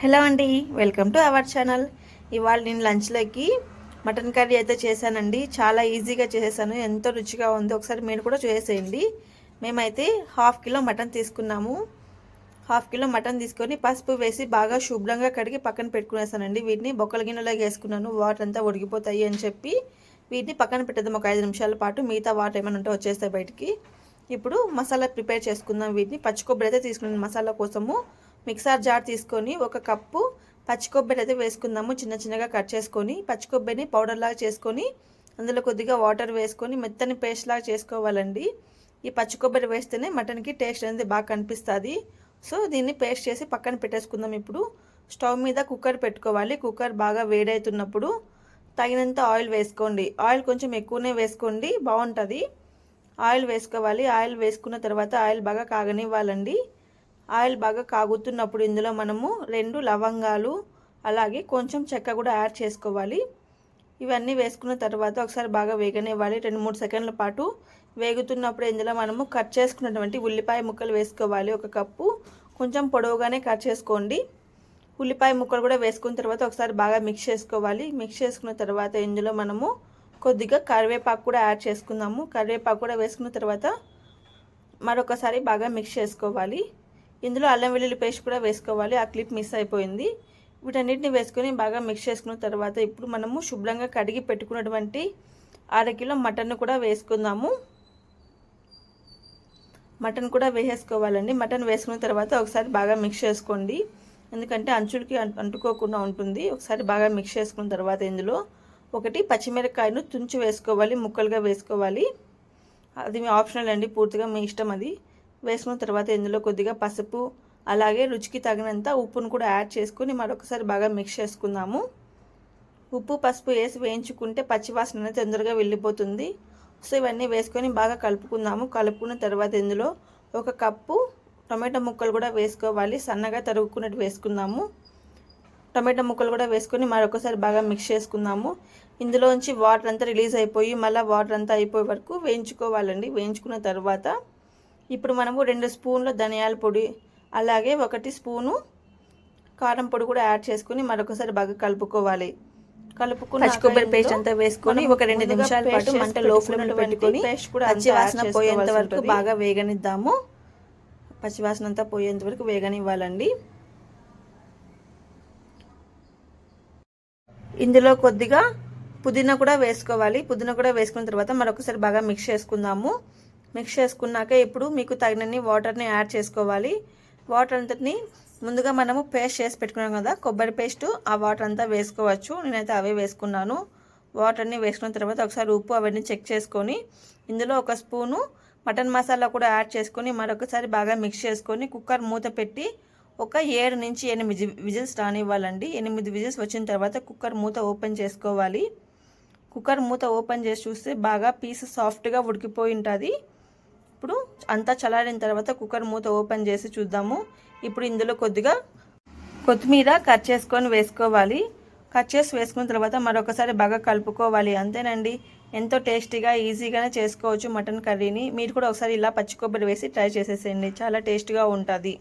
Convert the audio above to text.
Hello అండి welcome to our channel. ఇవాళ నేను లంచ్లోకి మటన్ కర్రీ అయితే చేశానండి. చాలా ఈజీగా చేసేసాను. ఎంతో రుచిగా ఉంది. ఒకసారి మీరు కూడా చేసేయండి. మేమైతే హాఫ్ కిలో మటన్ తీసుకున్నాము. హాఫ్ కిలో మటన్ తీసుకొని పసుపు వేసి బాగా శుభ్రంగా కడిగి పక్కన పెట్టుకునేసానండి. వీటిని బొక్కల గిన్నెలోకి వేసుకున్నాను. వాటర్ అంతా ఉడికిపోతాయి అని చెప్పి వీటిని పక్కన పెట్టేద్దాం. ఒక ఐదు నిమిషాల పాటు మిగతా వాటర్ ఏమైనా ఉంటే వచ్చేస్తాయి బయటికి. ఇప్పుడు మసాలా ప్రిపేర్ చేసుకుందాం. వీటిని పచ్చి కొబ్బరి అయితే తీసుకున్నాను. మసాలా కోసము మిక్సర్ జార్ తీసుకొని ఒక కప్పు పచ్చి కొబ్బరి అయితే వేసుకుందాము. చిన్న చిన్నగా కట్ చేసుకొని పచ్చి కొబ్బరిని పౌడర్లాగా చేసుకొని అందులో కొద్దిగా వాటర్ వేసుకొని మెత్తని పేస్ట్ లాగా చేసుకోవాలండి. ఈ పచ్చి కొబ్బరి వేస్తేనే మటన్కి టేస్ట్ అనేది బాగా కనిపిస్తుంది. సో దీన్ని పేస్ట్ చేసి పక్కన పెట్టేసుకుందాం ఇప్పుడు. స్టవ్ మీద కుక్కర్ పెట్టుకోవాలి. కుక్కర్ బాగా వేడవుతున్నప్పుడు తగినంత ఆయిల్ వేసుకోండి. ఆయిల్ కొంచెం ఎక్కువనే వేసుకోండి. బాగుంటుంది. ఆయిల్ వేసుకోవాలి. ఆయిల్ వేసుకున్న తర్వాత ఆయిల్ బాగా కాగనివ్వాలండి. ఆయిల్ బాగా కాగుతున్నప్పుడు ఇందులో మనము రెండు లవంగాలు అలాగే కొంచెం చెక్క కూడా యాడ్ చేసుకోవాలి. ఇవన్నీ వేసుకున్న తర్వాత ఒకసారి బాగా వేగనివ్వాలి. రెండు మూడు సెకండ్ల పాటు వేగుతున్నప్పుడు ఇందులో మనము కట్ చేసుకున్నటువంటి ఉల్లిపాయ ముక్కలు వేసుకోవాలి. ఒక కప్పు. కొంచెం పొడవుగానే కట్ చేసుకోండి. ఉల్లిపాయ ముక్కలు కూడా వేసుకున్న తర్వాత ఒకసారి బాగా మిక్స్ చేసుకోవాలి. మిక్స్ చేసుకున్న తర్వాత ఇందులో మనము కొద్దిగా కరివేపాకు కూడా యాడ్ చేసుకుందాము. కరివేపాకు కూడా వేసుకున్న తర్వాత మరొకసారి బాగా మిక్స్ చేసుకోవాలి. ఇందులో అల్లం వెల్లుల్లి పేస్ట్ కూడా వేసుకోవాలి. ఆ క్లిప్ మిస్ అయిపోయింది. వీటన్నిటిని వేసుకొని బాగా మిక్స్ చేసుకున్న తర్వాత ఇప్పుడు మనము శుభ్రంగా కడిగి పెట్టుకున్నటువంటి అర కిలో మటన్ కూడా వేసుకుందాము. మటన్ కూడా వేసేసుకోవాలండి. మటన్ వేసుకున్న తర్వాత ఒకసారి బాగా మిక్స్ చేసుకోండి. ఎందుకంటే అంచులకి అంటుకోకుండా ఉంటుంది. ఒకసారి బాగా మిక్స్ చేసుకున్న తర్వాత ఇందులో ఒకటి పచ్చిమిరకాయను తుంచి వేసుకోవాలి. ముక్కలుగా వేసుకోవాలి. అది మీ ఆప్షనల్ అండి. పూర్తిగా మీ ఇష్టం అది. వేసుకున్న తర్వాత ఇందులో కొద్దిగా పసుపు అలాగే రుచికి తగినంత ఉప్పును కూడా యాడ్ చేసుకుని మరొకసారి బాగా మిక్స్ చేసుకుందాము. ఉప్పు పసుపు వేసి వేయించుకుంటే పచ్చివాసన అనేది తొందరగా వెళ్ళిపోతుంది. సో ఇవన్నీ వేసుకొని బాగా కలుపుకుందాము. కలుపుకున్న తర్వాత ఇందులో ఒక కప్పు టొమాటో ముక్కలు కూడా వేసుకోవాలి. సన్నగా తరుగుకున్నట్టు వేసుకుందాము. టొమాటో ముక్కలు కూడా వేసుకొని మరొకసారి బాగా మిక్స్ చేసుకుందాము. ఇందులోంచి వాటర్ అంతా రిలీజ్ అయిపోయి మళ్ళీ వాటర్ అంతా అయిపోయే వరకు వేయించుకోవాలండి. వేయించుకున్న తర్వాత ఇప్పుడు మనము రెండు స్పూన్ల ధనియాల పొడి అలాగే ఒకటి స్పూను కారం పొడి కూడా యాడ్ చేసుకుని మరొకసారి బాగా కలుపుకోవాలి. కలుపుకుని పచ్చి కొబ్బరి పేస్ట్ అంతా వేసుకొని ఒక రెండు నిమిషాల పాటు మంట లో ఫ్లేమ్ పెట్టుకొని పేస్ట్ కూడా పచ్చి వాసన పోయేంత వరకు బాగా వేగనిద్దాము. పచ్చి వాసన అంతా పోయేంత వరకు వేగనివ్వాలండి. ఇందులో కొద్దిగా పుదీనా కూడా వేసుకోవాలి. పుదీనా కూడా వేసుకున్న తర్వాత మరొకసారి బాగా మిక్స్ చేసుకుందాము. మిక్స్ చేసుకున్నాక ఇప్పుడు మీకు తగినన్ని వాటర్ని యాడ్ చేసుకోవాలి. వాటర్ అంతటిని ముందుగా మనము పేస్ట్ చేసి పెట్టుకున్నాం కదా కొబ్బరి పేస్ట్ ఆ వాటర్ అంతా వేసుకోవచ్చు. నేనైతే అవే వేసుకున్నాను. వాటర్ని వేసుకున్న తర్వాత ఒకసారి ఉప్పు అవన్నీ చెక్ చేసుకొని ఇందులో ఒక స్పూను మటన్ మసాలా కూడా యాడ్ చేసుకొని మరొకసారి బాగా మిక్స్ చేసుకొని కుక్కర్ మూత పెట్టి ఒక ఏడు నుంచి ఎనిమిది విజిల్స్ రానివ్వాలండి. ఎనిమిది విజిల్స్ వచ్చిన తర్వాత కుక్కర్ మూత ఓపెన్ చేసుకోవాలి. కుక్కర్ మూత ఓపెన్ చేసి చూస్తే బాగా పీస్ సాఫ్ట్గా ఉడికిపోయి ఉంటుంది. ఇప్పుడు అంతా చల్లారిన తర్వాత కుక్కర్ మూత ఓపెన్ చేసి చూద్దాము. ఇప్పుడు ఇందులో కొద్దిగా కొత్తిమీర కట్ చేసుకొని వేసుకోవాలి. కట్ చేసి వేసుకున్న తర్వాత మరొకసారి బాగా కలుపుకోవాలి. అంతేనండి. ఎంతో టేస్టీగా ఈజీగానే చేసుకోవచ్చు మటన్ కర్రీని. మీరు కూడా ఒకసారి ఇలా పచ్చి కొబ్బరి వేసి ట్రై చేసేసేయండి. చాలా టేస్ట్గా ఉంటుంది.